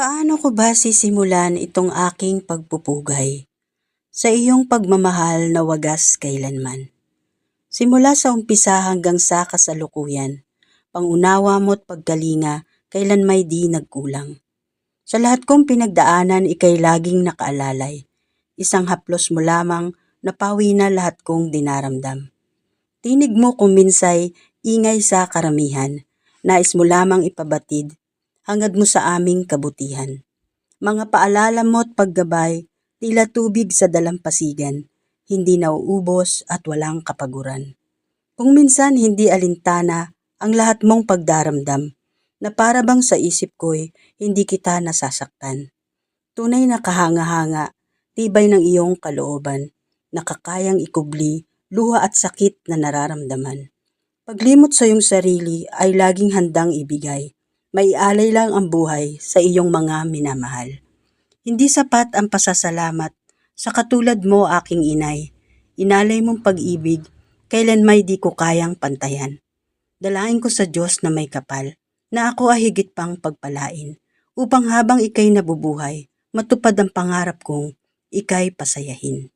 Paano ko ba sisimulan itong aking pagpupugay sa iyong pagmamahal na wagas kailanman? Simula sa umpisa hanggang sa kasalukuyan, pangunawa mo't pagkalinga kailan may di nagkulang. Sa lahat kong pinagdaanan, ikay laging nakaalalay. Isang haplos mo lamang, napawi na lahat kong dinaramdam. Tinig mo kung minsay ingay sa karamihan, nais mo lamang ipabatid, hangad mo sa aming kabutihan. Mga paalala mo't paggabay, tila tubig sa dalampasigan, hindi nauubos at walang kapaguran. Kung minsan hindi alintana ang lahat mong pagdaramdam, na para bang sa isip ko'y hindi kita nasasaktan. Tunay na kahanga-hanga, tibay ng iyong kalooban, nakakayang ikubli, luha at sakit na nararamdaman. Paglimot sa iyong sarili ay laging handang ibigay. May alay lang ang buhay sa iyong mga minamahal. Hindi sapat ang pasasalamat sa katulad mo aking inay. Inalay mong pag-ibig, kailan may di ko kayang pantayan. Dalain ko sa Diyos na may kapal, na ako ay higit pang pagpalain, upang habang ikay nabubuhay, matupad ang pangarap kong ikay pasayahin.